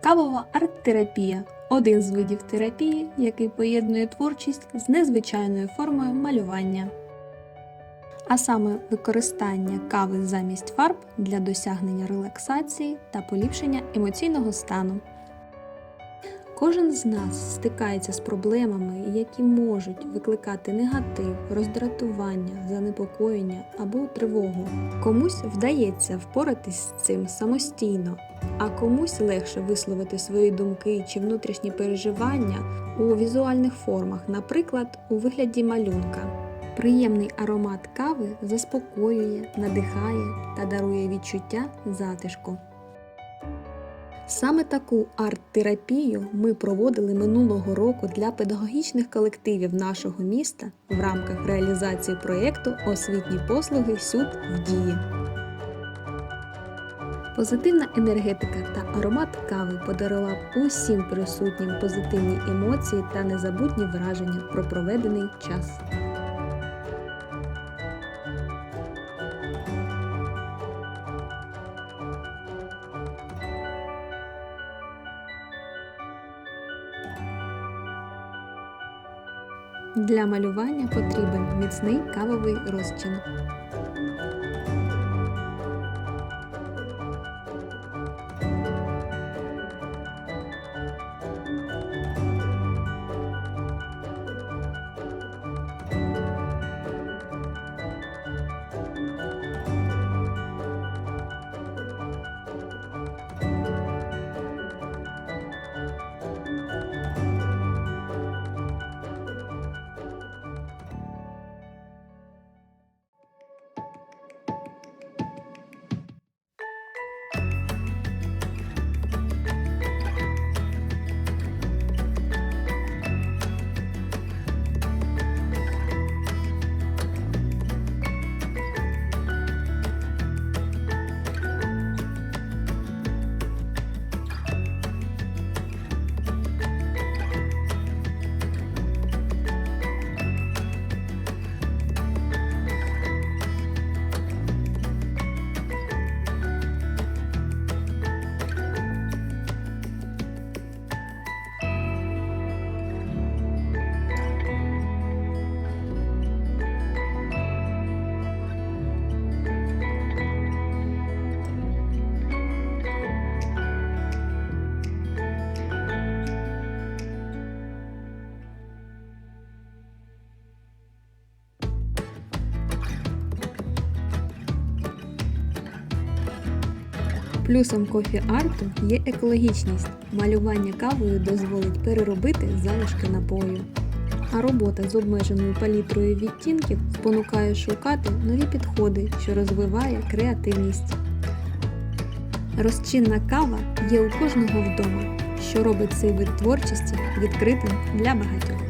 Кавова арт-терапія один з видів терапії, який поєднує творчість з незвичайною формою малювання. А саме використання кави замість фарб для досягнення релаксації та поліпшення емоційного стану. Кожен з нас стикається з проблемами, які можуть викликати негатив, роздратування, занепокоєння або тривогу. Комусь вдається впоратись з цим самостійно, а комусь легше висловити свої думки чи внутрішні переживання у візуальних формах, наприклад, у вигляді малюнка. Приємний аромат кави заспокоює, надихає та дарує відчуття затишку. Саме таку арт-терапію ми проводили минулого року для педагогічних колективів нашого міста в рамках реалізації проєкту Освітні послуги СЮД в дії. Позитивна енергетика та аромат кави подарував усім присутнім позитивні емоції та незабутні враження про проведений час. Для малювання потрібен міцний кавовий розчин. Плюсом кофі-арту є екологічність. Малювання кавою дозволить переробити залишки напою. А робота з обмеженою палітрою відтінків спонукає шукати нові підходи, що розвиває креативність. Розчинна кава є у кожного вдома, що робить цей вид творчості відкритим для багатьох.